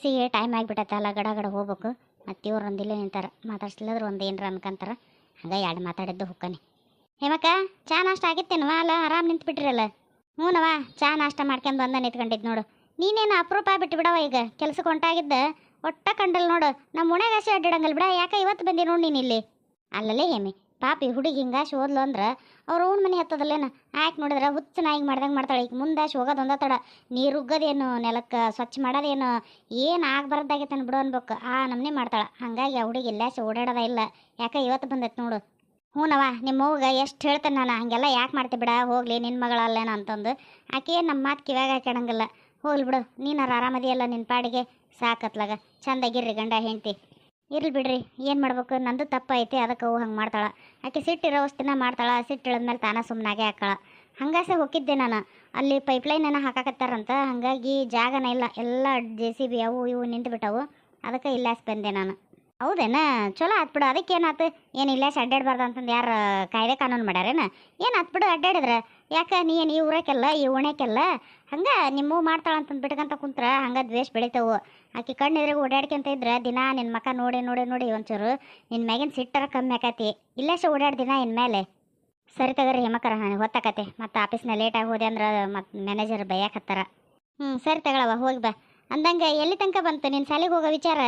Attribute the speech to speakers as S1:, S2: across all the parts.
S1: ಆಫೀಸಿಗೆ ಟೈಮ್ ಆಗಿಬಿಟ್ಟೈತಲ್ಲ ಗಡ ಗಡ ಹೋಗ್ಬೇಕು. ಮತ್ತು ಇವ್ರು ಒಂದಿಲ್ಲ ನಿಂತಾರ. ಮಾತಾಡ್ಸ್ಲಿಲ್ಲದ್ರೆ ಒಂದು ಏನರ ಅನ್ಕಂತಾರ. ಹಂಗೆ ಎರಡು ಮಾತಾಡಿದ್ದು ಹುಕ್ಕನೆ. ಹೇಮಕ್ಕ, ಚಾ ನಾಷ್ಟ ಆಗಿತ್ತೇನವ ಅಲ್ಲ? ಆರಾಮ್ ನಿಂತು ಬಿಟ್ರಲ್ಲ ಹ್ಞೂನವ ಚಾ ನಾಷ್ಟ ಮಾಡ್ಕೊಂಡು ಬಂದ ನಿಂತ್ಕೊಂಡಿದ್ದು ನೋಡು. ನೀನೇನು ಅಪರೂಪ ಬಿಟ್ಟು ಬಿಡವ ಈಗ? ಕೆಲಸಕ್ಕೆ ಹೊಂಟಾಗಿದ್ದ? ಒಟ್ಟ ಕಂಡಲ್ ನೋಡು. ನಮ್ಮ ಮುಣೆಗಾಸಿ ಅಡ್ಡಿಡಂಗಲ್ ಬಿಡ. ಯಾಕೆ ಇವತ್ತು ಬಂದಿ ನೋಡಿ ನೀನು ಇಲ್ಲಿ? ಅಲ್ಲಲ್ಲೇ ಹೇಮಿ. ಪಾಪಿ ಹುಡುಗಿ ಹಿಂಗೆ ಶೋದ್ಲು ಅಂದ್ರೆ ಅವ್ರ ಓನ್ ಮನೆ ಹತ್ತದಲ್ಲೇನ? ಆಯ್ಕೆ ನೋಡಿದ್ರೆ ಹುಚ್ಚ ನಾಯಿಗೆ ಮಾಡ್ದಂಗೆ ಮಾಡ್ತಾಳೆ. ಈಗ ಮುಂದೆ ಒಂದ ತಡ. ನೀರು ಉಗ್ಗೋದೇನು ನೆಲಕ್ಕೆ ಸ್ವಚ್ಛ ಮಾಡೋದೇನು? ಏನು ಆಗ್ಬಾರ್ದಾಗೈತೆ ಬಿಡು ಅನ್ಬೇಕು. ಆ ನಮ್ಮನೆ ಮಾಡ್ತಾಳೆ. ಹಾಗಾಗಿ ಆ ಹುಡುಗಿ ಇಲ್ಲಾಸಿ ಓಡಾಡೋದ ಇಲ್ಲ. ಯಾಕೆ ಇವತ್ತು ಬಂದೈತೆ ನೋಡು. ಹ್ಞೂನವ ನಿಮ್ಮ ಮಗ ಎಷ್ಟು ಹೇಳ್ತೇನೆ ನಾನು? ಹಂಗೆಲ್ಲ ಯಾಕೆ ಮಾಡ್ತಿ ಬಿಡ? ಹೋಗ್ಲಿ ನಿನ್ನ ಮಗಳಲ್ಲೇನ ಅಂತಂದು. ಆಕೆ ನಮ್ಮ ಮಾತು ಕಿವ್ಯಾಗ ಹಾಕ್ಯಣಂಗಿಲ್ಲ ಹೋಗ್ಲಿ ಬಿಡು. ನೀನಾರ ಆರಾಮದಿಯಲ್ಲ ನಿನ್ನ ಪಾಡಿಗೆ? ಸಾಕತ್ಲಾಗ. ಚಂದಾಗಿರ್ರಿ ಗಂಡ, ಹೆಂಡ್ತಿ. ಇರ್ಲಿ ಬಿಡ್ರಿ, ಏನು ಮಾಡ್ಬೇಕು? ನಂದು ತಪ್ಪೈತಿ, ಅದಕ್ಕೆ ಅವು ಹಂಗೆ ಮಾಡ್ತಾಳ. ಆಕೆ ಸಿಟ್ಟಿರೋ ವಸ್ತಿನ ಮಾಡ್ತಾಳ ಸಿಟ್ಟು ಮೇಲೆ ತಾನ ಸುಮ್ಮನಾಗೆ ಹಾಕಾಳ ಹಂಗಾಸೆ ಹೋಗಿದ್ದೆ ನಾನು. ಅಲ್ಲಿ ಪೈಪ್ಲೈನನ್ನು ಹಾಕಾಕತ್ತಾರಂತ, ಹಾಗಾಗಿ ಜಾಗನ ಇಲ್ಲ, ಎಲ್ಲ ಜೆ ಸಿ ಬಿ ಅವು ಇವು ನಿಂತು ಬಿಟ್ಟವು ಅದಕ್ಕೆ ಇಲ್ಲಾಸ್ ಬಂದೆ ನಾನು. ಹೌದೇನ? ಚಲೋ ಆತ್ಬಿಡು ಅದಕ್ಕೆ ಏನಾತು ಏನು ಇಲ್ಲಾಸ್ ಅಡ್ಡಾಡ್ಬಾರ್ದು ಅಂತಂದು ಯಾರು ಕಾಯ್ದೆ ಕಾನೂನು ಮಾಡ್ಯಾರೇನು? ಏನು ಆತ್ಬಿಡು ಅಡ್ಡಾಡಿದ್ರೆ? ಯಾಕೆ ನೀ ಏನು ಈ ಊರಕ್ಕೆಲ್ಲ ಈ ಓಣ್ಯಾಕೆಲ್ಲ? ಹಂಗೆ ನಿಮ್ಮ ಮಾಡ್ತಾಳೆ ಅಂತಂದು ಬಿಟ್ಕಂತ ಕುಂತ್ರ ಹಂಗೆ ದ್ವೇಷ ಬೆಳಿತಾವು. ಆಕೆ ಕಣ್ಣೆದ್ರಿಗೆ ಓಡಾಡ್ಕೊಂತ ಇದ್ರೆ ದಿನ ನಿನ್ನ ಮಕ್ಕ ನೋಡಿ ನೋಡಿ ನೋಡಿ ಒಂಚೂರು ನಿನ್ನ ಮ್ಯಾಗಿನ ಸಿಟ್ಟರ ಕಮ್ಮಿ ಆಕತಿ. ಇಲ್ಲಾಸ ಓಡಾಡ್ ದಿನ ಇನ್ ಮೇಲೆ ಸರಿ ತಗೋರಿ ಹೆಮ್ಮಕ್ಕರ ನನಗೆ ಹೊತ್ತಾಕತಿ. ಮತ್ತು ಆಫೀಸ್ನ ಲೇಟಾಗಿ ಹೋದೆ ಅಂದ್ರೆ ಮತ್ತು ಮ್ಯಾನೇಜರ್ ಬೈಯಾಕತ್ತಾರ. ಹ್ಞೂ ಸರಿ ತಗೊಳವ ಹೋಗಿ ಬಾ. ಅಂದಂಗೆ ಎಲ್ಲಿ ತನಕ ಬಂತು? ನಿನ್ನ ಸಾಲಿಗೆ ಹೋಗೋ ವಿಚಾರ?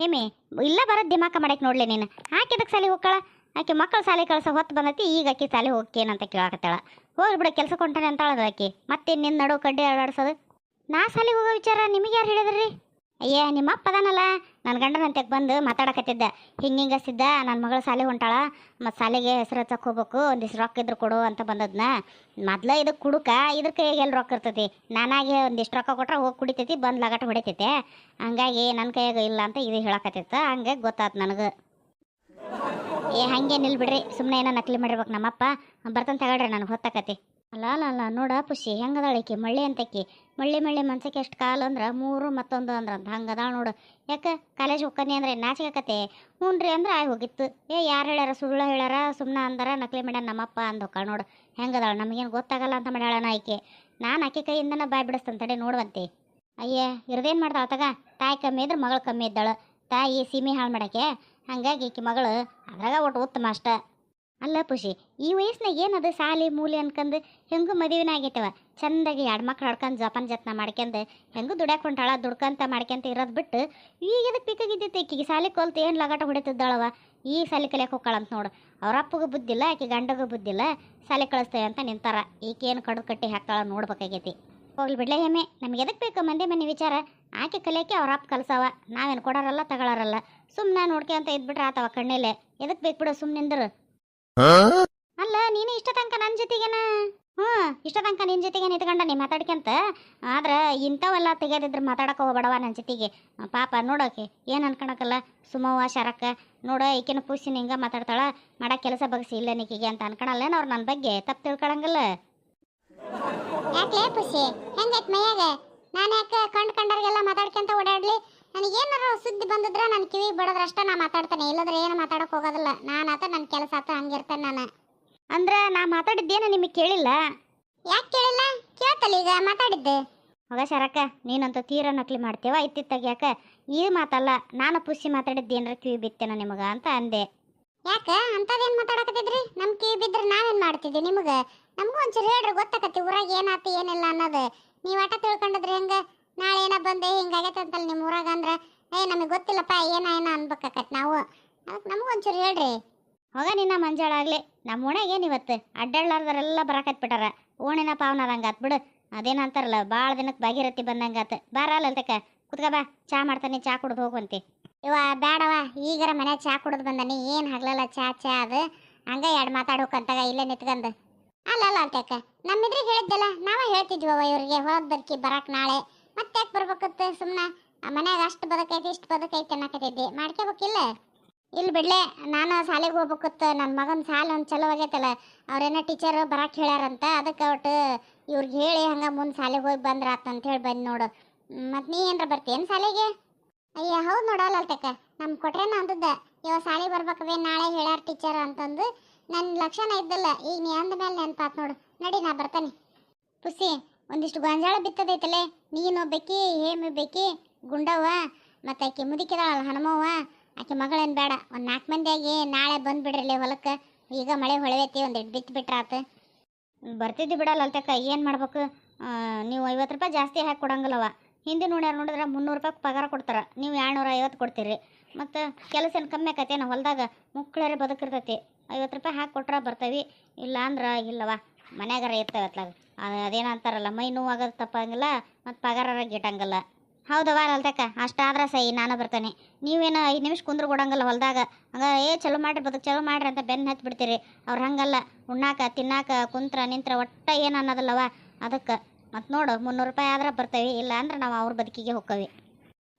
S1: ಹೇಮಿ ಇಲ್ಲ ಬರೋದು ದಿಮಾಕ ಮಾಡಕ್ಕೆ ನೋಡಲಿ ನೀನು. ಹಾಕಿದಕ್ಕೆ ಸಾಲಿಗೆ ಹೋಗ್ಕಳ? ಆಕೆ ಮಕ್ಕಳು ಶಾಲೆ ಕಳ್ಸೋ ಹೊತ್ತು ಬಂದತಿ, ಈಗ ಆಕೆ ಸಾಲಿ ಹೋಗ್ಕೇನಂತ ಕೇಳಾಕತ್ತಾಳ. ಹೋಗ್ಲಿ ಬಿಡ ಕೆಲಸ ಕೊಂಟಾನೆ ಅಂತಾಳದ ಆಕೆ. ಮತ್ತೆ ನಿನ್ನ ನಡು ಕಡ್ಡಿ ಅಡಾಡ್ಸೋದು ನಾ ಶಾಲೆಗೆ ಹೋಗೋ ವಿಚಾರ ನಿಮಗೆ ಯಾರು ಹೇಳಿದ್ರಿ? ಅಯ್ಯ, ನಿಮ್ಮ ಅಪ್ಪ ಅದಾನಲ್ಲ. ನನ್ನ ಗಂಡನ ಅಂತ್ಯಕ್ಕೆ ಬಂದು ಮಾತಾಡಕತ್ತಿದ್ದ. ಹಿಂಗೆ ಹಿಂಗೆ ಸಿದ್ದ ನನ್ನ ಮಗಳು ಸಾಲಿ ಹೊಂಟಾಳ. ಮತ್ತು ಶಾಲೆಗೆ ಹೆಸರು ಹಚ್ಚಕ್ಕೆ ಹೋಗ್ಬೇಕು ಒಂದಿಷ್ಟು ರೊಕ್ಕ ಇದ್ರೆ ಕೊಡು ಅಂತ ಬಂದದ್ನ. ಮೊದ್ಲು ಇದಕ್ಕೆ ಕುಡುಕ, ಇದ್ರ ಕೈಯಾಗೆ ಎಲ್ಲಿ ರೊಕ್ಕ ಇರ್ತೈತಿ? ನಾನಾಗೆ ಒಂದಿಷ್ಟು ರೊಕ್ಕ ಕೊಟ್ರೆ ಹೋಗಿ ಕುಡಿತೈತಿ, ಬಂದು ಲಗಾಟ ಹೊಡಿತೈತೆ. ಹಂಗಾಗಿ ನನ್ನ ಕೈಯಾಗ ಇಲ್ಲ ಅಂತ ಇದು ಹೇಳಕತ್ತಿತ್ತ, ಹಂಗೆ ಗೊತ್ತಾತು ನನಗೆ. ಏ, ಹಂಗೆ ನಿಲ್ಬಿಡ್ರಿ ಸುಮ್ಮನೆ ಏನೋ ನಕಲಿ ಮಾಡಿರ್ಬೇಕು ನಮ್ಮಪ್ಪ. ಬರ್ತಾನೆ ತಗೊಳ್ರಿ ನಾನು, ಹೊತ್ತಕತಿ. ಅಲ್ಲ ಅಲ್ಲ ಅಲ್ಲ, ನೋಡ ಪುಷಿ ಹೆಂಗದಾಳ ಈಕಿ? ಮಳ್ಳಿ ಅಂತಕಿ. ಮಳ್ಳಿ ಮಳ್ಳಿ ಮನ್ಸಕ್ಕೆ ಎಷ್ಟು ಕಾಲು ಅಂದ್ರೆ ಮೂರು ಮತ್ತೊಂದು ಅಂದ್ರೆ ಅಂತ ಹಂಗದಾಳ ನೋಡು. ಯಾಕೆ? ಕಾಲೇಜ್ ಹೋಗ್ಕನಿ ಅಂದ್ರೆ ನಾಚಿಕತೆ ಹ್ಞೂ ರೀ ಅಂದ್ರೆ ಆಯ್ ಹೋಗಿತ್ತು. ಏ, ಯಾರು ಹೇಳ್ಯಾರ? ಸುಳ್ಳು ಹೇಳ್ಯಾರ? ಸುಮ್ಮನೆ ಅಂದಾರ, ನಕಲಿ ಮಾಡ್ಯಾನ ನಮ್ಮಪ್ಪ ಅಂದೋಕ ನೋಡು. ಹೆಂಗದಾಳ? ನಮಗೇನು ಗೊತ್ತಾಗಲ್ಲ ಅಂತ ಮಾಡ್ಯಾಳನ ಆಕೆ ನಾನು ಆಕೆ ಕೈಯಿಂದನ ಬಾಯ್ ಬಿಡಿಸ್ತಂತ ತಡೆ, ನೋಡುವಂತೆ. ಅಯ್ಯ, ಇರದೇನು ಮಾಡ್ದಾಳ ತಗ? ತಾಯಿ ಕಮ್ಮಿ ಇದ್ರೆ ಮಗಳು ಕಮ್ಮಿ ಇದ್ದಾಳು. ತಾಯಿ ಸೀಮೆ ಹಾಳು ಮಾಡಕ್ಕೆ? ಹಂಗಾಗಿ ಈಕಿ ಮಗಳು ಅದ್ರಾಗ ಒಟ್ಟು ಉತ್ತಮ ಅಷ್ಟ. ಅಲ್ಲ ಪುಷಿ, ಈ ವಯಸ್ಸಿನಾಗ ಏನದು ಸಾಲಿ, ಮೂಲಿ ಅನ್ಕಂದು ಹೆಂಗೂ ಮದುವೆನ ಆಗೈತವ ಚಂದಾಗಿ ಎರಡು ಮಕ್ಳು ಹಡ್ಕೊಂಡು ಜಪಾನ್ ಜತ್ನ ಮಾಡ್ಕೊಂಡು ಹೆಂಗೂ ದುಡ್ಯಾಕ ಹೊಂಟಾಳ ದುಡ್ಕಂತ ಮಾಡ್ಕೊಂತ ಇರೋದು ಬಿಟ್ಟು ಈಗ ಅದಕ್ಕೆ ಪಿಕ್ಕಾಗಿದ್ದೈತೆ ಈಕಿಗೆ? ಸಾಲಿ ಕೊಲ್ತು ಏನು ಲಗಾಟ ಹೊಡಿತಿದ್ದಾಳವ ಈ ಸಾಲಿ ಕಲಿಯಕ್ಕೆ ಹೋಗ್ಕಳಂತ ನೋಡು. ಅವ್ರ ಅಪ್ಪಗೂ ಬುದ್ಧಿಲ್ಲ ಆಕೆ ಗಂಡಗೂ ಬುದ್ಧಿಲ್ಲ ಸಾಲಿ ಕಳಿಸ್ತೇವೆ ಅಂತ ನಿಂತಾರ. ಈಕೇನು ಕಡ್ದು ಕಟ್ಟಿ ಹಾಕ್ತಾಳ ನೋಡ್ಬೇಕಾಗೈತಿ. ಹೋಗ್ಲಿ ಬಿಡ್ಲೆ ಹೆಮ್ಮೆ, ನಮ್ಗೆ ಎದಕ್ಕೆ ಬೇಕು ಮಂದಿ ಮನೆ ವಿಚಾರ? ಆಕೆ ಕಲಿಯಕ್ಕೆ ಅವ್ರ ಅಪ್ಪ ಕಲ್ಸವ, ನಾವೇನು ಕೊಡೋರಲ್ಲ, ತಗೊಳಾರಲ್ಲ. ಸುಮ್ಮನೆ ನೋಡ್ಕೊಂತ ಇದ್ಬಿಟ್ರೆ ಆತವ ಕಣ್ಣೆಲೆ. ಎದಕ್ ಬೇಕು ಬಿಡು ಸುಮ್ಮನಿಂದ್ರು ಅಲ್ಲ ನೀನು ಇಷ್ಟ ತನಕ ನನ್ನ ಜೊತೆಗೇನ? ಹ್ಞೂ ಇಷ್ಟ ತನಕ ನಿನ್ ಜೊತೆಗೆ ನಿಂತ್ಕೊಂಡ ನೀ ಮಾತಾಡ್ಕಂತ ಆದ್ರೆ ಇಂಥವೆಲ್ಲ ತೆಗೆದಿದ್ರೆ ಮಾತಾಡಕ ಹೋಗ್ಬೇಡವ ನನ್ನ ಜೊತೆಗೆ. ಪಾಪ ನೋಡೋಕೆ ಏನ್ ಅನ್ಕೊಳಕಲ್ಲ ಸುಮವ್ವ ಶರಕ್ಕ ನೋಡ ಈಕಿನ ಪೂಸಿನ ಹಿಂಗೆ ಮಾತಾಡ್ತಾಳ. ಮಾಡೋ ಕೆಲಸ ಬಗ್ಸಿ ಇಲ್ಲ ನಿಕಿಗೆ ಅಂತ ಅನ್ಕೊಳಲ್ಲೇನ ಅವ್ರ ನನ್ನ ಬಗ್ಗೆ ತಪ್ಪು ತಿಳ್ಕೊಳಂಗಲ್ಲ?
S2: ಯಾಕೆ ಪುಷಿ ಹೆಂಗೈತ್ ಮೈಯಾಗ? ನಾನು ಯಾಕೆ ಕಂಡ್ ಕಂಡವ್ರಿಗೆಲ್ಲ ಮಾತಾಡ್ಕೊಂತ ಓಡಾಡ್ಲಿ? ನನಗೆ ಏನಾರ ಸುದ್ದಿ ಬಂದಿದ್ರೆ ನನ್ನ ಕಿವಿ ಬಡದ್ರಷ್ಟೇ ನಾನು ನಾ ಮಾತಾಡ್ತೇನೆ. ಇಲ್ಲದ್ರೆ ಏನು ಮಾತಾಡೋಕೆ ಹೋಗೋದಿಲ್ಲ. ನಾನು ಆತ ನನ್ನ ಕೆಲಸ ಆತ ಹಂಗಿರ್ತೇನೆ ನಾನು.
S1: ಅಂದ್ರೆ ನಾ ಮಾತಾಡಿದ್ದೇನು ನಿಮಗೆ ಕೇಳಿಲ್ಲ?
S2: ಯಾಕೆ ಕೇಳಿಲ್ಲ? ಕೇಳ್ತಲ್ಲ ಈಗ ಮಾತಾಡಿದ್ದೆ.
S1: ಮಗ ಶರಕ್ಕ ನೀನಂತ ತೀರ ನಕಲಿ ಮಾಡ್ತೇವ ಇತ್ತಿತ್ತಾಗ ಯಾಕ? ಈ ಮಾತಲ್ಲ ನಾನು ಪುಸಿ ಮಾತಾಡಿದ್ದೇನ್ರ ಕಿವಿ ಬಿತ್ತೇನ ನಿಮಗೆ ಅಂತ ಅಂದೆ.
S2: ಯಾಕ? ಅಂತದೇನ್ ಮಾತಾಡಕತ್ತಿದ್ರಿ? ನಮ್ ಕಿವಿ ಬಿದ್ರೆ ನಾವೇನು ಮಾಡ್ತಿದ್ವಿ ನಿಮಗೆ? ನಮಗೂ ಒಂಚೂರು ಹೇಳ್ರಿ ಗೊತ್ತಾಕತಿ ಊರಾಗ ಏನಾತಿ ಏನಿಲ್ಲ ಅನ್ನೋದು. ನೀವ್ ಆಟ ತಿಳ್ಕೊಂಡಿದ್ರಿ ಹೆಂಗ? ನಾಳೆ ಏನ ಬಂದೆ ಹಿಂಗಾಗೈತೆ ಅಂತಲ್ಲ ನಿಮ್ಮ ಊರಾಗ ಅಂದ್ರೆ ಏ ನಮಗೆ ಗೊತ್ತಿಲ್ಲಪ್ಪ ಏನ ಏನ ಅನ್ಬೇಕಾಕತ್ ನಾವು. ಅದಕ್ಕೆ ನಮಗೂ ಒಂಚೂರು ಹೇಳ್ರಿ.
S1: ಹೋಗ ನಿನ್ನ ಮಂಜಾಳ ಆಗ್ಲಿ. ನಮ್ಮ ಓಣ್ಯಾಗ ಏನು ಇವತ್ತು? ಅಡ್ಡಾಡ್ಲಾರ್ದರೆಲ್ಲ ಬರಾಕತ್ಬಿಟ್ಟಾರ ಓಣಿನ ಪಾವನ ಅದಂಗ ಆತ್ ಬಿಡು. ಅದೇನಂತಾರಲ್ಲ ಭಾಳ ದಿನಕ್ಕೆ ಭಾಗೀರಥಿ ಬಂದಂಗಾತ ಆತ. ಬಾರ ಅಲ್ಲಲ್ತಕ ಕುತ್ಕ ಬಾ. ಚಾ ಮಾಡ್ತಾನೆ ಚಾ ಕುಡ್ದು ಹೋಗುವಂತೆ.
S2: ಇವ ಬೇಡವ ಈಗರ ಮನೆ ಚಾ ಕುಡ್ದು ಬಂದನಿ. ಏನು ಹಗ್ಲಲ್ಲ ಚಾ ಚಾ ಅದು. ಹಂಗ ಎರಡು ಮಾತಾಡೋಕಂತಾಗ ಇಲ್ಲೇ ನಿತ್ಕಂದು. ಅಲ್ಲ ಅಲ್ಲ ಅಂತಕ್ಕ ನಮ್ಮಿದ್ರೆ ಹೇಳಿದ್ದಲ್ಲ ನಾವ ಹೇಳ್ತಿದ್ವವ ಇವ್ರಿಗೆ ಹೊರದ್ ಬರ್ಕಿ ಬರಾಕ್ ನಾಳೆ. ಮತ್ತೆ ಯಾಕೆ ಬರ್ಬೇಕತ್ತೆ ಸುಮ್ಮನೆ ಮನ್ಯಾಗ ಅಷ್ಟು ಬದುಕೈತಿ, ಇಷ್ಟು ಬದುಕೈತಿ ಅನ್ನಕತ್ತಿದ್ದೆ? ಮಾಡ್ಕೋಬೇಕಿಲ್ಲ ಇಲ್ಲ ಬಿಡ್ಲೆ, ನಾನು ಶಾಲೆಗೆ ಹೋಗ್ಬೇಕತ್ತ ನನ್ನ ಮಗನ ಸಾಲ ಒಂದು ಚಲೋ ಆಗೈತಲ್ಲ, ಅವ್ರೇನೋ ಟೀಚರ್ ಬರಕ್ಕೆ ಹೇಳ್ಯಾರಂತ, ಅದಕ್ಕೆ ಒಟ್ಟು ಇವ್ರಿಗೆ ಹೇಳಿ ಹಂಗೆ ಮುಂದೆ ಶಾಲೆಗೆ ಹೋಗಿ ಬಂದ್ರ ಅಂತ ಹೇಳಿ ಬಂದು ನೋಡು. ಮತ್ತು ನೀ ಏನ್ರ ಬರ್ತೀಯೇನು ಶಾಲೆಗೆ? ಅಯ್ಯ, ಹೌದು ನೋಡಲ್ಲ ಅಲ್ತಕ್ಕ ನಮ್ಮ ಕೊಟ್ರೇನ ಅಂದದ್ದ, ಇವ ಸಾಲೆ ಬರ್ಬೇಕವೇ, ನಾಳೆ ಹೇಳ್ಯಾರ ಟೀಚರ್ ಅಂತಂದು ನನ್ನ ಲಕ್ಷಣ ಇದ್ದಲ್ಲ, ಈಗ ನೀ ಅಂದ ಮೇಲೆ ನೆನ್ಪಾತ್ ನೋಡು, ನಡಿ ನಾ ಬರ್ತಾನೆ. ಪುಸಿ ಒಂದಿಷ್ಟು ಗಾಂಜಾಳ ಬಿತ್ತದೈತಲೆ. ನೀನು ಬೇಕಿ ಹೇಮ್ ಬೇಕಿ ಗುಂಡವ್ವ, ಮತ್ತು ಆಕೆ ಮುದುಕಿದಾಳಲ್ಲ ಹನುಮವ್ವ, ಆಕೆ ಮಗಳೇನು ಬೇಡ. ಒಂದು ನಾಲ್ಕು ಮಂದಿಯಾಗಿ ನಾಳೆ ಬಂದುಬಿಡ್ರಿ ಹೊಲಕ್ಕೆ. ಈಗ ಮಳೆ ಹೊಳೆವೈತಿ, ಒಂದು ಇಟ್ಟು ಬಿತ್ತು ಬಿಟ್ರಾತು
S1: ಬರ್ತಿದ್ದು ಬಿಡಲ್ಲ ಅಲ್ತಕ್ಕ, ಏನು ಮಾಡ್ಬೇಕು? ನೀವು ಐವತ್ತು ರೂಪಾಯಿ ಜಾಸ್ತಿ ಹಾಕಿ ಕೊಡಂಗಿಲ್ಲವ ಹಿಂದಿನ ನೋಡ್ಯಾರ ನೋಡಿದ್ರೆ ಮುನ್ನೂರು ರೂಪಾಯಿ ಪಗಾರ ಕೊಡ್ತಾರೆ. ನೀವು ಏಳ್ನೂರ ಐವತ್ತು ಕೊಡ್ತೀರಿ. ಮತ್ತು ಕೆಲಸ ಕಮ್ಮಿ ಆಕೈತೆ, ನಾವು ಹೊಲದಾಗ ಮುಕ್ಕಳರೆ ಬದುಕಿರ್ತೈತಿ. ಐವತ್ತು ರೂಪಾಯಿ ಹಾಕಿ ಕೊಟ್ರೆ ಬರ್ತೀವಿ. ಇಲ್ಲ ಅಂದ್ರೆ ಇಲ್ಲವ ಮನ್ಯಾಗಾರ ಇರ್ತವೆ ಅತ್ಲಾಗ ಅದೇನೋ ಅಂತಾರಲ್ಲ, ಮೈ ನೋವಾಗೋದು ತಪ್ಪಂಗಿಲ್ಲ ಮತ್ತು ಪಗಾರ ಗಿಟ್ಟಂಗಿಲ್ಲ ಹೌದವ ಅಷ್ಟು ಅಷ್ಟಾದ್ರೆ ಸೈ, ನಾನು ಬರ್ತೇನೆ. ನೀವೇನು ಐದು ನಿಮಿಷ ಕುಂದ್ರ ಕೊಡಂಗಿಲ್ಲ ಹೊಲ್ದಾಗ. ಹಂಗ, ಏ ಚಲೋ ಮಾಡಿರಿ ಬದುಕು, ಚಲೋ ಮಾಡಿರಿ ಅಂತ ಬೆನ್ನು ಹತ್ತಿ ಬಿಡ್ತೀರಿ. ಅವ್ರು ಹಂಗಲ್ಲ, ಉಣ್ಣಾಕ, ತಿನ್ನಾಕ, ಕುಂತ್ರ, ನಿಂತ್ರ ಒಟ್ಟ ಏನು ಅನ್ನೋದಲ್ಲವ ಅದಕ್ಕೆ. ಮತ್ತು ನೋಡು, ಮುನ್ನೂರು ರೂಪಾಯಿ ಆದ್ರೆ ಬರ್ತೇವೆ, ಇಲ್ಲ ಅಂದ್ರೆ ನಾವು ಅವ್ರ ಬದುಕಿಗೆ ಹೋಕ್ಕವಿ.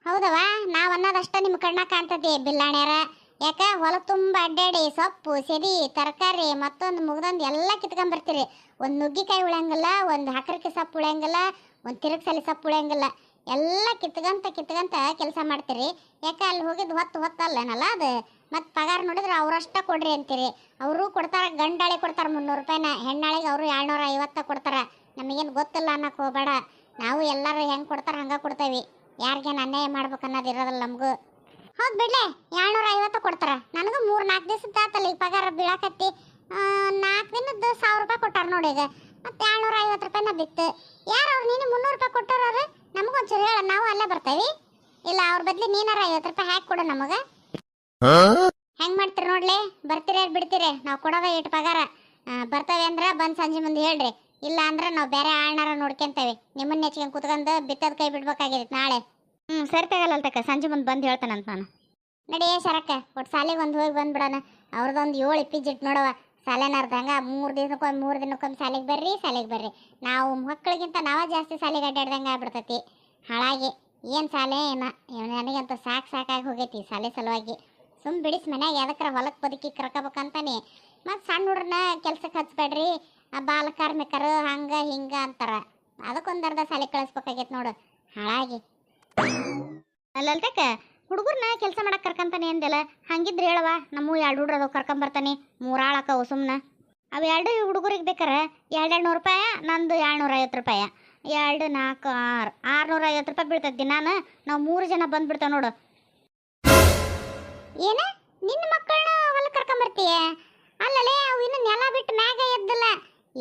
S2: ಹೌದವ? ನಾವು ಅನ್ನೋದಷ್ಟ ನಿಮ್ಮ ಕಣ್ಣ ಕಾಣ್ತದೆ ಬಿಲ್ಲಾಣ್ಯಾರ. ಯಾಕ? ಹೊಲ ತುಂಬ ಅಡ್ಡಾಡಿ ಸೊಪ್ಪು, ಸೆದಿ, ತರಕಾರಿ, ಮತ್ತೊಂದು ಮುಗ್ದೊಂದು ಎಲ್ಲ ಕಿತ್ಕೊಂಬರ್ತೀರಿ ಒಂದು ನುಗ್ಗಿಕಾಯಿ ಉಳಿಯಂಗಿಲ್ಲ ಒಂದು ಹಕರಿಕೆ ಸೊಪ್ಪು ಉಳಿಯಂಗಿಲ್ಲ ಒಂದು ತಿರುಗ್ಸಲಿ ಸೊಪ್ಪು ಉಳಿಯಂಗಿಲ್ಲ ಎಲ್ಲ ಕಿತ್ಕಂತ ಕಿತ್ಕಂತ ಕೆಲಸ ಮಾಡ್ತೀರಿ. ಯಾಕೆ ಅಲ್ಲಿ ಹೋಗಿದ್ದು ಹೊತ್ತು ಹೊತ್ತಲ್ಲೇನಲ್ಲ ಅದು? ಮತ್ತು ಪಗಾರ ನೋಡಿದ್ರೆ ಅವರಷ್ಟ ಕೊಡ್ರಿ ಅಂತೀರಿ. ಅವರು ಕೊಡ್ತಾರ, ಗಂಡಾಳಿ ಕೊಡ್ತಾರ ಮುನ್ನೂರು ರೂಪಾಯಿನ. ಹೆಣ್ಣಾಳಿಗೆ ಅವರು ಏಳ್ನೂರ ಐವತ್ತ ಕೊಡ್ತಾರ. ನಮಗೇನು ಗೊತ್ತಿಲ್ಲ ಅನ್ನೋಕೆ ಹೋಗಬೇಡ. ನಾವು ಎಲ್ಲರೂ ಹೆಂಗೆ ಕೊಡ್ತಾರೆ ಹಂಗೆ ಕೊಡ್ತೇವೆ. ಯಾರಿಗೇನು ಅನ್ಯಾಯ ಮಾಡ್ಬೇಕು ಅನ್ನೋದು ಇರೋದಿಲ್ಲ ನಮಗೂ. ಹೌದು ಬಿಡ್ಲೆ ಏಳ್ನೂರ ಐವತ್ತು ಕೊಡ್ತಾರೆ. ನನಗೂ ಮೂರು ನಾಲ್ಕು ದಿವಸದ ಆತಲ್ಲ ಈ ಪಗಾರ ಬೀಳಾಕತ್ತಿ. ನಾಲ್ಕು ದಿನದ್ದು ಸಾವಿರ ರೂಪಾಯಿ ಕೊಟ್ಟಾರ. ನೋಡಿ ಈಗ. ಮತ್ತೆ ಏಳ್ನೂರ ಐವತ್ತು ರೂಪಾಯಿನ ಬಿತ್ತು. ಯಾರು ಅವ್ರು ನೀನು ಮುನ್ನೂರು ರೂಪಾಯಿ ಕೊಟ್ಟಾರ ನಮಗೊಂಚೂರು ಹೇಳ ನಾವು ಅಲ್ಲೇ ಬರ್ತೀವಿ. ಇಲ್ಲ ಅವ್ರ ಬದ್ಲಿ ನೀನಾರ ಐವತ್ತು ರೂಪಾಯಿ ಹಾಕಿ ಕೊಡು ನಮಗೆ. ಹೆಂಗ್ ಮಾಡ್ತೀರಿ ನೋಡ್ಲಿ? ಬರ್ತೀರ ಬಿಡ್ತೀರಿ? ನಾವು ಕೊಡೋದ ಇಟ್ಟು ಪಗಾರ. ಬರ್ತೇವೆ ಅಂದ್ರೆ ಬಂದು ಸಂಜೆ ಮುಂದೆ ಹೇಳ್ರಿ. ಇಲ್ಲ ಅಂದ್ರೆ ನಾವು ಬೇರೆ ಆಳ್ನಾರ ನೋಡ್ಕೊಂತೇವೆ. ನಿಮ್ಮನ್ನ ನೆಚ್ಕೊಂಡು ಕುತ್ಕೊಂಡು ಬಿತ್ತದ ಕೈ ಬಿಡ್ಬೇಕಾಗಿತ್ತು ನಾಳೆ.
S1: ಹ್ಞೂ ಸರಿ ತಗಲ್ಲ ಅಲ್ತಕ್ಕ. ಸಂಜೆ ಮುಂದೆ ಬಂದು ಹೇಳ್ತಾನಂತ ನಾನು.
S2: ನಡಿಯೇ ಶರಕ್ಕ ಒಟ್ಟು ಸಾಲಿಗೆ ಒಂದು ಹೋಗಿ ಬಂದ್ಬಿಡೋಣ. ಅವ್ರದ್ದೊಂದು ಏಳು ಇಪ್ಪಿಜಿಟ್ಟು ನೋಡವ ಸಾಲೆನಾರ್ದಂಗ ಮೂರು ದಿನಕ್ಕೊಮ್ಮೆ ಮೂರು ದಿನಕ್ಕೊಮ್ಮೆ ಸಾಲಿಗೆ ಬರ್ರಿ ಸಾಲಿಗೆ ಬರ್ರಿ. ನಾವು ಮಕ್ಕಳಿಗಿಂತ ನಾವೇ ಜಾಸ್ತಿ ಸಾಲಿಗೆ ಅಡ್ಡಾಡ್ದಂಗೆ ಆಗ್ಬಿಡ್ತೈತಿ. ಹಾಳಾಗಿ, ಏನು ಸಾಲೆ ಏನ ನನಗಂತೂ ಸಾಕು ಸಾಕಾಗಿ ಹೋಗೈತಿ ಸಾಲೆ ಸಲುವಾಗಿ. ಸುಮ್ ಬಿಡಿಸ್ ಮನ್ಯಾಗ ಎದಕ್ರ ಹೊಲಕ್ಕೆ ಬದುಕಿ ಕರ್ಕೋಬೇಕಂತಾನೆ. ಮತ್ತು ಸಣ್ಣ ಹುಡ್ರನ್ನ ಕೆಲ್ಸಕ್ಕೆ ಹಚ್ಬೇಡ್ರಿ. ಆ ಬಾಲ ಕಾರ್ಮಿಕರು ಹಂಗೆ ಹಿಂಗೆ ಅಂತಾರೆ. ಅದಕ್ಕೊಂದರ್ಧ ಸಾಲಿಗೆ ಕಳಿಸ್ಬೇಕಾಗೈತೆ ನೋಡು. ಹಾಳಾಗಿ.
S1: ಅಲ್ಲ ಅಲ್ತಕ್ಕ ಹುಡುಗರ್ನ ಕೆಲಸ ಮಾಡಕ್ಕೆ ಕರ್ಕಂತಾನೆ ಅಂದೆಲ್ಲ. ಹಂಗಿದ್ರೆ ಹೇಳವ ನಮ್ಮ ಎರಡು ಹುಡ್ರು ಅದಾವ, ಕರ್ಕೊಂಬರ್ತಾನೆ. ಮೂರಾಳು ಅಕ್ಕವು ಸುಮ್ಮನೆ ಅವು ಎರಡು ಹುಡುಗರಿಗೆ ಬೇಕಾರೆ? ಎರಡು ನೂರು ರೂಪಾಯಿ, ನಂದು ಏಳ್ನೂರ ಐವತ್ತು ರೂಪಾಯಿ. ಎರಡು, ನಾಲ್ಕು, ಆರು. ಆರುನೂರ ಐವತ್ತು ರೂಪಾಯಿ ಬೀಳ್ತೈತಿ. ನಾನು ನಾವು ಮೂರು ಜನ ಬಂದ್ಬಿಡ್ತೇವೆ ನೋಡು.
S2: ಏನ? ನಿನ್ನ ಮಕ್ಕಳನ್ನ ಹೊಲ ಕರ್ಕೊಂಬರ್ತೀಯ? ಅಲ್ಲಲೇ, ಅವು ಇನ್ನು ನೆಲ ಬಿಟ್ಟು ಮ್ಯಾಗ ಎದ್ದಲ್ಲ.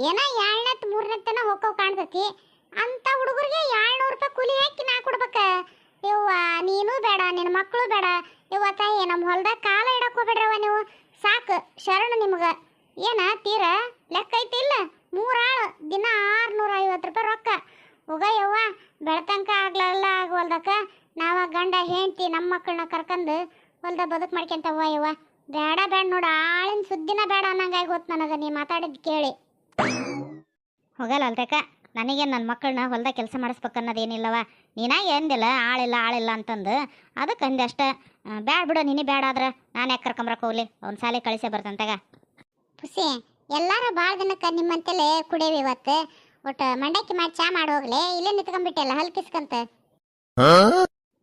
S2: ಏನ ಎರಡನೇ ಮೂರನೇ ತನ ಹೋಗವ್ ಕಾಣ್ತತಿ. ಅಂತ ಹುಡುಗರಿಗೆ ಏಳ್ನೂರು ರೂಪಾಯಿ ಕೂಲಿ ಹಾಕಿ ನಾ ಕೊಡ್ಬೇಕ? ಯವ್ವ, ನೀನು ಬೇಡ ನಿನ್ನ ಮಕ್ಕಳು ಬೇಡ. ಯವ್ವ ತಾಯಿ ನಮ್ಮ ಹೊಲ್ದಾಗ ಕಾಲ ಇಡಕ್ಕೆ ಹೋಗ್ಬೇಡ್ರವ ನೀವು. ಸಾಕು, ಶರಣ ನಿಮ್ಗೆ. ಏನ, ತೀರ? ಲೆಕ್ಕ ಐತಿ ಇಲ್ಲ? ಮೂರಾಳು, ದಿನ ಆರುನೂರ ಐವತ್ತು ರೂಪಾಯಿ ರೊಕ್ಕ. ಹೋಗ ಯವ್ವ, ಬೆಳತಂಕ ಆಗ್ಲಲ್ಲ ಆಗವಲ್ದಕ್ಕ ನಾವ ಗಂಡ, ಹೆಂಡತಿ ನಮ್ಮ ಮಕ್ಕಳನ್ನ ಕರ್ಕಂದು ಹೊಲ್ದ ಬದುಕು ಮಾಡ್ಕೊಂತವ್ವ ಯವ್ವ. ಬೇಡ ಬೇಡ ನೋಡು, ಆಳಿನ ಸುದ್ದಿನ ಬೇಡ ಅನ್ನಂಗಾಗಿ ಗೊತ್ತು ನನಗೆ ನೀ ಮಾತಾಡಿದ್ದು ಕೇಳಿ.
S1: ಹೋಗಲ್ಲ ಅಲ್ತಕ್ಕ. ನನಗೆ ನನ್ನ ಮಕ್ಕಳನ್ನ ಹೊಲ್ದಾಗ ಕೆಲಸ ಮಾಡಿಸ್ಬೇಕು ಅನ್ನೋದೇನಿಲ್ಲವ ನೀನಾಗ ಎಂದಿಲ್ಲ ಆಳಿಲ್ಲ ಆಳಿಲ್ಲ ಅಂತಂದು. ಅದಕ್ಕೆ ಅಂದೆ ಅಷ್ಟೇ. ಬ್ಯಾಡ ಬಿಡು ನೀನೇ ಬ್ಯಾಡ ಆದ್ರೆ ನಾನು ಯಾಕೆ ಕರ್ಕೊಂಬರಕ್ಕೆ ಹೋಗ್ಲಿ? ಅವ್ನ ಸಾಲೆ ಕಳಿಸೇ ಬರ್ತಂತಾಗ
S2: ಪುಸಿ ಎಲ್ಲಾರು ಭಾಳ ದಿನಕ್ಕೆ ನಿಮ್ಮಂತೆಲೆ ಕುಡಿಯವಿ ಇವತ್ತು. ಒಟ್ಟು ಮಂಡಕ್ಕಿ ಮಾಡಿ ಚಾ ಮಾಡಿ ಹೋಗ್ಲಿ? ಇಲ್ಲೇ ನಿಂತ್ಕೊಂಡ್ಬಿಟ್ಟೆಲ್ಲ ಹಲ್ಕಿಸ್ಕಂತ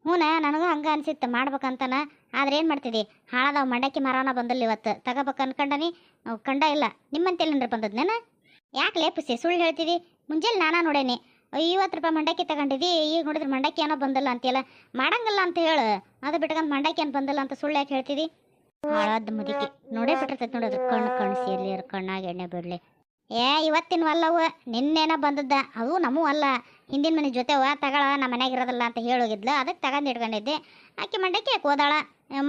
S1: ಹ್ಞೂನ ನನಗೂ ಹಂಗೆ ಅನ್ಸಿತ್ತು ಮಾಡ್ಬೇಕಂತನ. ಆದ್ರೆ ಏನು ಮಾಡ್ತಿದ್ದಿ ಹಾಳದ ಮಂಡಕ್ಕಿ ಮರನ ಬಂದಿಲ್ಲ ಇವತ್ತು. ತಗೋಬೇಕು ಅನ್ಕೊಂಡನಿ? ಅವ್ ಕಂಡ ಇಲ್ಲ. ನಿಮ್ಮಂತೇಲೇನ್ರಿ ಬಂದದ್ನೇನ? ಯಾಕೆ ಲೇಪಿಸಿ ಸುಳ್ಳು ಹೇಳ್ತಿದಿ? ಮುಂಜಾನೆ ನಾನಾ ನೋಡೇನಿ. ಐವತ್ತು ರೂಪಾಯಿ ಮಂಡಕ್ಕಿ ತಗೊಂಡಿದ್ದಿ, ಈಗ ನೋಡಿದ್ರೆ ಮಂಡಕ್ಕಿ ಏನೋ ಬಂದಿಲ್ಲ ಅಂತೀಯಲ್ಲ. ಮಾಡಂಗಲ್ಲ ಅಂತ ಹೇಳು. ಅದು ಬಿಟ್ಕೊಂಡು ಮಂಡಕ್ಕಿ ಏನು ಬಂದಿಲ್ಲ ಅಂತ ಸುಳ್ಳು ಯಾಕೆ ಹೇಳ್ತಿದಿ ಹಾಳಾದ ಮುದುಕಿ. ನೋಡೇ ಬಿಟ್ಟಿರ್ತೈತೆ ನೋಡೋದು ಕಣ್ಣು ಕಣ್ಣು ಸೇರ್ಲಿ ಕಣ್ಣಾಗ ಎಣ್ಣೆ ಬಿಡ್ಲಿ. ಏ, ಇವತ್ತಿನ ಅಲ್ಲವು ನಿನ್ನೇನ ಬಂದದ್ದ. ಅದು ನಮ್ಮೂ ಅಲ್ಲ. ಹಿಂದಿನ ಮನೆ ಜೊತೆವ ತಗಳ, ನಮ್ಮ ಮನ್ಯಾಗ ಇರೋದಲ್ಲ ಅಂತ ಹೇಳೋಗಿದ್ಲು. ಅದಕ್ಕೆ ತಗೊಂಡು ಇಟ್ಕೊಂಡಿದ್ದೆ. ಆಕೆ ಮಂಡಕ್ಕಿ ಯಾಕೆ ಹೋದಾಳ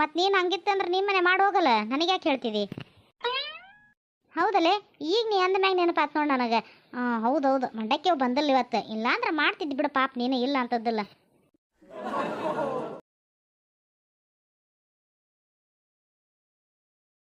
S1: ಮತ್ತು ನೀನು ಹಂಗಿತ್ತಂದ್ರೆ ನಿಮ್ಮ ಮನೆ ಮಾಡಿ ಹೋಗಲ್ಲ. ನನಗೆ ಯಾಕೆ ಹೇಳ್ತಿದಿ ಹೌದಲ್ಲೇ ಈಗ ನೀ ಅಂದ ಮ್ಯಾಗ ನೆನಪಾತ್ ನೋಡಿ ನನಗೆ. ಹಾಂ ಹೌದು ಹೌದು ಮಂಡಕ್ಕಿ ಬಂದಿಲ್ಲ ಇವತ್ತು. ಇಲ್ಲಾಂದ್ರೆ ಮಾಡ್ತಿದ್ದಿ ಬಿಡು ಪಾಪ ನೀನು ಇಲ್ಲ ಅಂತದ್ದಿಲ್ಲ.